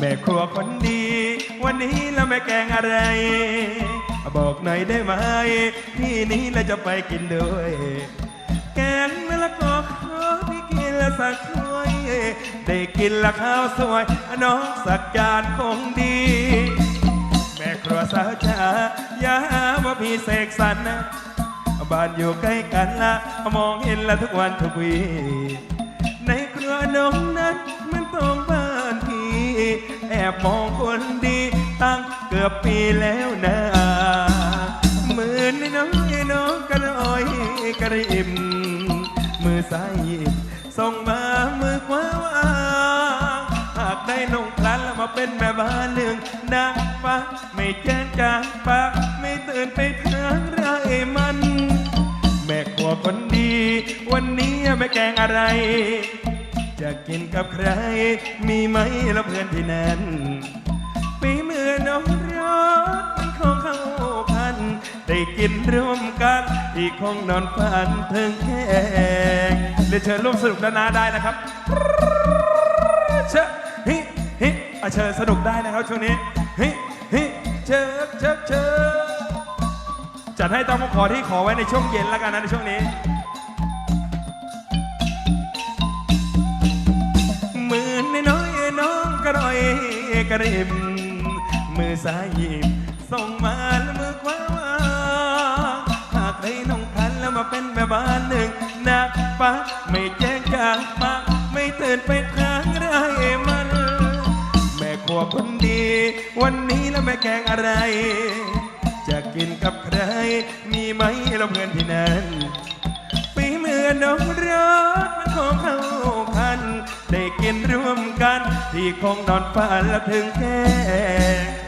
แม่ครัวคนดี วันนี้เราแม่แกงอะไร บอกหน่อยได้ไหมพี่นี้เราจะไปกินด้วย แกงมะละกอขอพี่กินละสักถ้วยได้กินละข้าวสวยน้องสักจานคงดี แม่ครัวสาวจ๋าอย่าหาว่าพี่เสกสรรนะบ้านอยู่ใกล้กันละมองเห็นละทุกวันทุกวี บมองคนดีตั้งเกือบปีแล้วนะมือนี่น้องไอ้น้องกระโอยกระริมมือซ้ายหยิบส่งมามือขวาวางหากได้นงพลันแล้วมาเป็นแม่บ้านหนึ่งนางฟ้าไม่แจ้งจางปากไม่ตื่นไปทางไรมันแม่ครัวคนดี วันนี้แม่แกงอะไร จะกินกับใคร มีไหมแล้วเพื่อนที่นั่นปีมือน้องรถมันคงเข้าพัน ได้กินร่วมกันที่คงนอนฝันถึงแค่เรียนเชิญร่วมสนุกด้านหน้าได้นะครับ เชอะฮิฮิอะเชิญสนุกได้นะครับช่วงนี้ฮิฮิเชิญเชิญเชิญจัดให้ต้องขอที่ขอไว้ในช่วงเย็นแล้วกันนะในช่วงนี้ กริม มือซ้ายหยิบส่งมาแล้วมือขวาวาหากได้น้องพันแล้วมาเป็นแม่บ้านหนึ่งนักปะไม่แจ้งจางปากไม่ตื่นไปทางไรมัน แม่ครัวคนดี วันนี้แล้วแม่แกงอะไร จะกินกับใคร มีไหมเราเพื่อนที่นั้นฝีมือน้องรัก ที่คงนอนฝันและถึงแก่